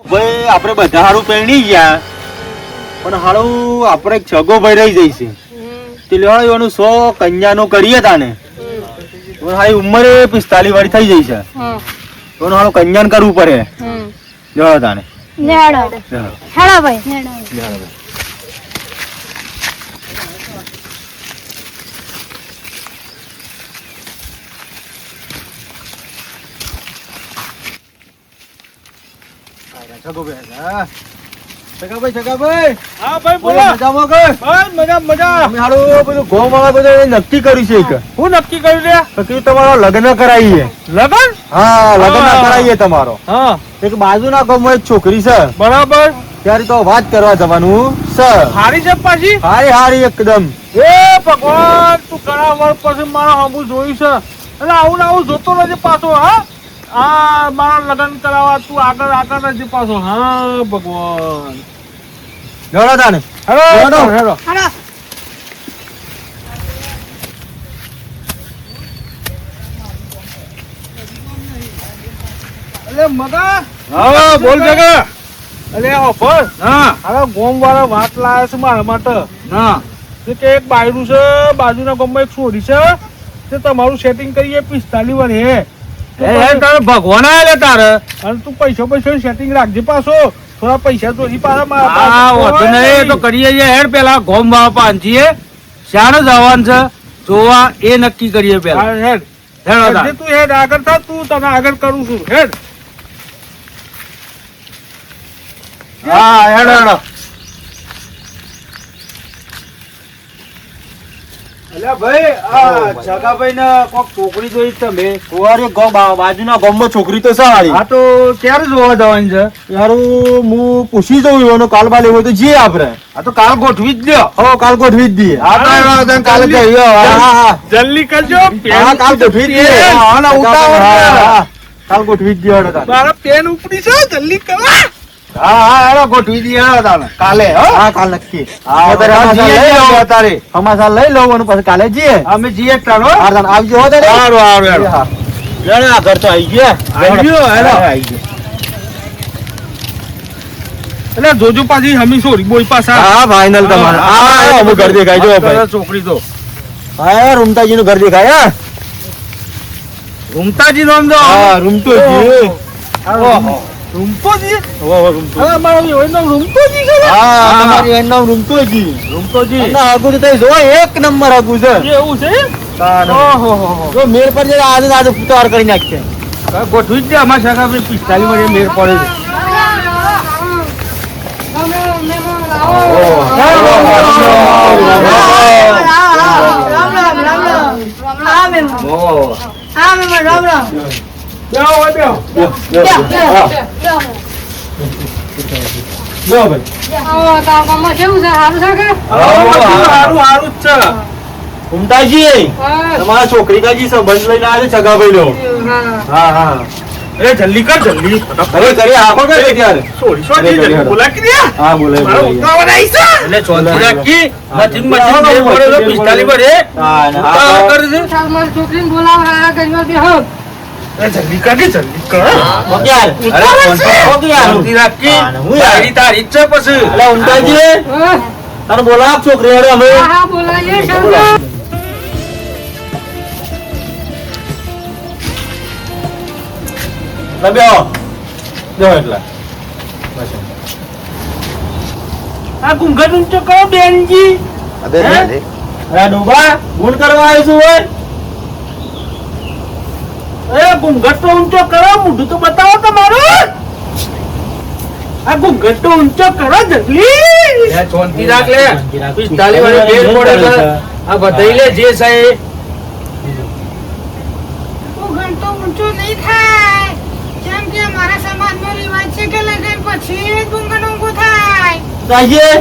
ભાઈ આપણે બધા હારું પહેણી ગયા પણ હારું આપણે એક છગો ભાઈ રહી જઈશે તે એનું સો કન્યાનું કરીએ તાને પણ હારી ઉંમરે પિસ્તાલીસ વાળી થઈ જઈ છે. પણ હારું કન્યાન કરવું પડે. લેવાડો તાને હેડો ભાઈ. છગોભાઈ, હા. છગાભાઈ, છગાભાઈ. હા ભાઈ બોલો, બોલો. મજામાં કે? બસ મજા મજા. અમે હારું બધું ગોવાળા બધા નક્કી કર્યું છે એક. હું નક્કી કર્યું લે તો કીધું તમારો લગ્ન કરાવીએ. લગન? હા લગ્ન હા. કરાવીએ તમારો. હા. એક બાજુના ગામમાં એક છોકરી છે. બરાબર. ત્યારે તો વાત કરવા જવાનું છે. હારી છે પાછી? હારી હારી એકદમ. એ ભગવાન તું ઘણા વર્ષ પછી મારા હમું જોયું છે. એટલે આવું ને આવું જોતો રહેજે પાછો હા? હા મારો લગ્ન કરાવવા તું આગળ આગળ જ પાછો. હા ભગવાન. જોડો તાને હેલો. હેલો. હેલો. હેડો મગા. હા બોલ જગા. ઓફર? હા. અરે ગોમ વાળા વાત લાયા છે મારા માટે. હા. જે કે એક બાયરું છે બાજુના ગામમાં એક છોડી છે. તે તમારું સેટિંગ કરીએ પિસ્તાલીસ વાર હે. ભગવાન આયેલા તારે? અને તું પૈસો પૈસો સેટિંગ રાખજે પાછો. થોડા પૈસા ચોરી પાછા હા નહીં. તો કરીએ છીએ હેડ પેલા ગોમ બાવા પાંચીએ શાણે જવાનું છે. જોવા એ નક્કી કરીએ પેલા. હેડ. હેડ તું હેડ આગળ થા તું તને આગળ કરું છું. હેડ. હા હેડ હેડો. અલ્યા ભાઈ આ છગાભાઈ ને કોક છોકરી જોઈ તમે? કુંવારી બાજુના ગામમાં છોકરી તો છે હા તો ક્યારે જોવા જવાની છે? યારું હું પૂછી જઉં એનો કાલ બાલ એવો તો જઈએ આપણે. આ તો કાલ ગોઠવી જ લ્યો હો કાલ ગોઠવી જ દઈએ. હા, કાલ હા હા હા જલ્દી કરજો. હા કાલ ગોઠવી જ દઈએ. હા, ના, ઉતાવળ હા, છે. હા. હા, કાલ ગોઠવી જ દઈએ મારા પેન ઉપડી છે જલ્દી કરો. હા હા હેડો ગોઠવી દઈએ તાને કાલે હા. કાલ નક્કી. હા, અત્યારે હા, લઈ લઉં. અત્યારે. સમાચાર લઈ લઉં અને પછી કાલે જઈએ અમે જઈએ જ તાણ હો. હા, તાન આવજો હો તારે. સારું સારું હેડો આ ઘર તો આવી ગયા. આવી ગયો, હેડો. આવી ગયા. એટલે જોજો પાછી હમી સોરી બોઈ પાછા. હા ફાઇનલ તમારે. હા ઘર દેખાય જો ભાઈ. છોકરી તો હા રૂમતાજી નું ઘર દેખાય હા. રૂમતાજી નો હા રૂમતોજી ઓહો. રૂમપોજી? ઓહો, રૂમતો. હા મારો એવો નામ રૂમપોજી છે ને? હા તમારી એનું નામ રૂમતોજી રૂમતોજી અને આગુ તો જો એક નંબર આગુ છે. એવું છે? ને. ઓહો હો જો મેળ પર જાય આજે ને આજે પુતાર કરી નાખશે. ગોઠવી જ દે અમારા સગા ભાઈ પિસ્તાલીસમાં મેળ પડે છે. ઓહો. બેહો હવે બેહો જો ભાઈ કેવું છે સારું છે કે હારું હારું જ છે રૂમતાજી તમારા છોકરી કાજી સંબંધ લઈને આવે છે છગાભાઈ નો હા. હા એ જલ્દી કર જલ્દી. અરે કરી આખો કરે ત્યારે સોરી સોરી અરે, અરે. બોલા કે હા બોલે મારો. ઉતાવળ છે? એટલે ચોથી રાખી મચીન મચીન પડે તો પિસ્તાલીસમાં હા, ને ઉતાવળ આ- મારી છોકરીને બોલાવા કર્યો બે હક એ જલ્દી કર. કે જલ્દી કર રાખી. તારી તારી છે પછી. અલા, ઉંટાજી, તારે બોલાવ છોકરી હારે અમે. હા હા બોલાવીએ શંકર લે બેહો. બેહો એટલા. આ ઘૂંઘટ ઊંચો કરો બેનજી. હે? અરે ડોબા, ગુણ કરવા આવીશું હોય? એ ઘૂંઘટો ઊંચો કરો મોઢું તો બતાવો તમારું. આ ઘૂંઘટો ઊંચો કરો જલ્દી ચોથી રાખ લે. પિસ્તાલીસ વાળી મેળ પડે આ બધાઈ લે જે સાહેબ. ઘંટો ઊંચો નહીં થાય. કેમ કે મારા સમાજનો રિવાજ છે કે લગન પછી જ ગુંગન ઊંઘું થાય. તાજી,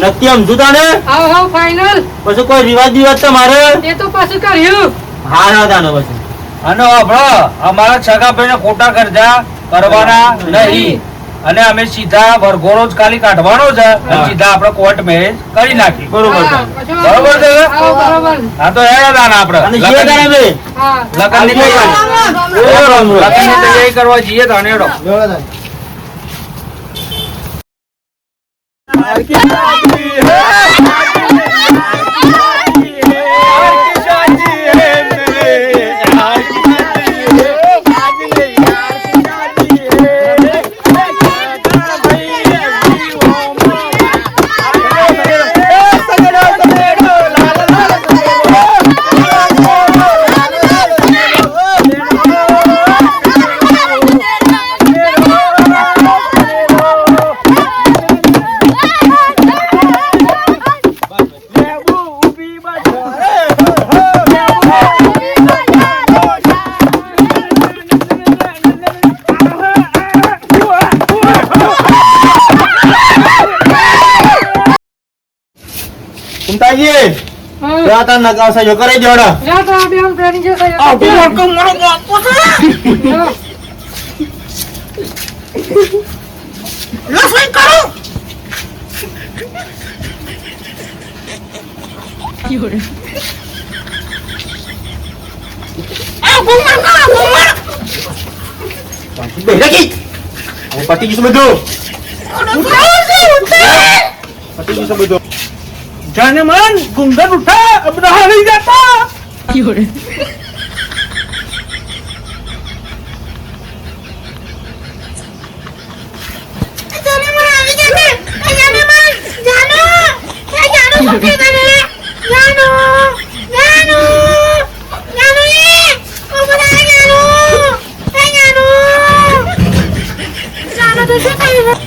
નક્કી સમજુ તાને? આવ હાવ ફાઇનલ પછી કોઈ રિવાજ દિવાજ તમારે? એ તો પાછું કર્યું. હા હા તાને પછી. અને આપણો અમારા છગા ભાઈને ખોટા ખર્ચા કરવાના નહીં. અને અમે સીધા વરઘોડો જ ખાલી કાઢવાનો છે સીધા આપણે કોર્ટ મેરેજ કરી નાખી બરોબર છે. બરોબર છે? હા તો એના દાન આપણે. લગ્નની તૈયારી. કરવા જઈએ તો હેડો. બેહો તાને. કુંતાજી ત્યાં તાર નકાશા જો કરાઈ જોડો જા તો આ બેન પ્રેમી છે કઈ આ ઊભી રહો, કહું, મારો બાપો છે. રસોઈ કરો શાંતિ બેહી રાખી. હવે પતી ગયું છે બધું પતી ગયું છે બધું જાને મન ઘૂંઘટ ઉઠા બધા હરી જતા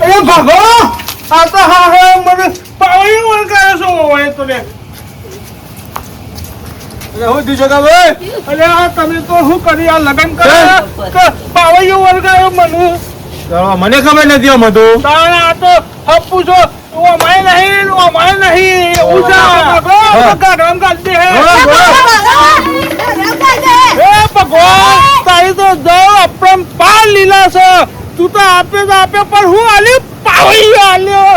એ ભાગો આ તો હા હે મને પાણી વળગાયો છો હોય તો લે હું થયું છે ભાઈ અરે આ તમે તો શું કરી આ લગન કર્યા પાવૈયો વળગાયો મને. મને ખબર નથી મધુ. હતું આ તો હપ્પુ છો ઓ માય નહીં ઓ માય નહીં. ઉજા ભાગો ગામ દે. હે ભગવાન તારી તો દવ અપરમ પાર લીલા છે. તું તો આપે તો આપે પણ હું આલ્યું પાવૈયો આલ્યો.